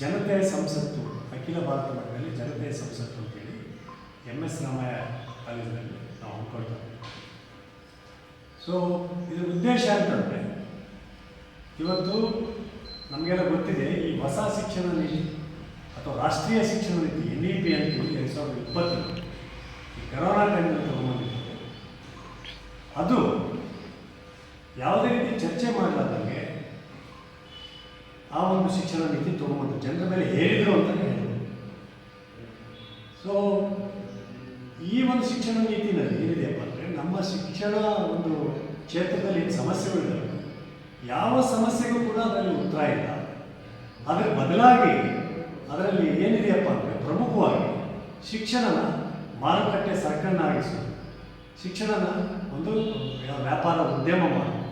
ಜನತೆಯ ಸಂಸತ್ತು, ಅಖಿಲ ಭಾರತ ಮಟ್ಟದಲ್ಲಿ ಜನತೆಯ ಸಂಸತ್ತು ಅಂತೇಳಿ ಎಂ ಎಸ್ ರಾಮಯ್ಯ ಕಾಲೇಜಿನಲ್ಲಿ ನಾವು ಹಮ್ಮಿಕೊಳ್ತಾ ಸೊ ಇದರ ಉದ್ದೇಶ ಅಂತಂದರೆ, ಇವತ್ತು ನಮಗೆಲ್ಲ ಗೊತ್ತಿದೆ, ಈ ಹೊಸ ಶಿಕ್ಷಣ ನೀತಿ ಅಥವಾ ರಾಷ್ಟ್ರೀಯ ಶಿಕ್ಷಣ ನೀತಿ ಎನ್ ಇ ಪಿ ಅಂತೇಳಿ ಎರಡು ಸಾವಿರದ ಇಪ್ಪತ್ತು ಈ ಕರೋನಾ ಟೈಮ್ನಲ್ಲಿ ತಗೊಂಬಂದಿತ್ತು ಅದು ಯಾವುದೇ ರೀತಿ ಚರ್ಚೆ ಮಾಡಲಾರ್ದಂಗೆ ಆ ಒಂದು ಶಿಕ್ಷಣ ನೀತಿ ತಗೊಂಬಂದು ಜನರ ಮೇಲೆ ಹೇರಿದ್ರು ಅಂತಲೇ ಹೇಳಿದ್ರು ಸೊ ಈ ಒಂದು ಶಿಕ್ಷಣ ನೀತಿನಲ್ಲಿ ಏನಿದೆಯಪ್ಪ ಅಂದರೆ, ನಮ್ಮ ಶಿಕ್ಷಣ ಒಂದು ಕ್ಷೇತ್ರದಲ್ಲಿ ಏನು ಸಮಸ್ಯೆಗಳಿದ್ದಾವೆ ಯಾವ ಸಮಸ್ಯೆಗೂ ಕೂಡ ಅದರಲ್ಲಿ ಉತ್ತರ ಇಲ್ಲ. ಅದಕ್ಕೆ ಬದಲಾಗಿ ಅದರಲ್ಲಿ ಏನಿದೆಯಪ್ಪ ಅಂದರೆ, ಪ್ರಮುಖವಾಗಿ ಶಿಕ್ಷಣನ ಮಾರುಕಟ್ಟೆ ಸರಕನ್ನಾಗಿಸೋದು. ಶಿಕ್ಷಣನ ಒಂದು ವ್ಯಾಪಾರ ಉದ್ಯಮ ಮಾಡೋದು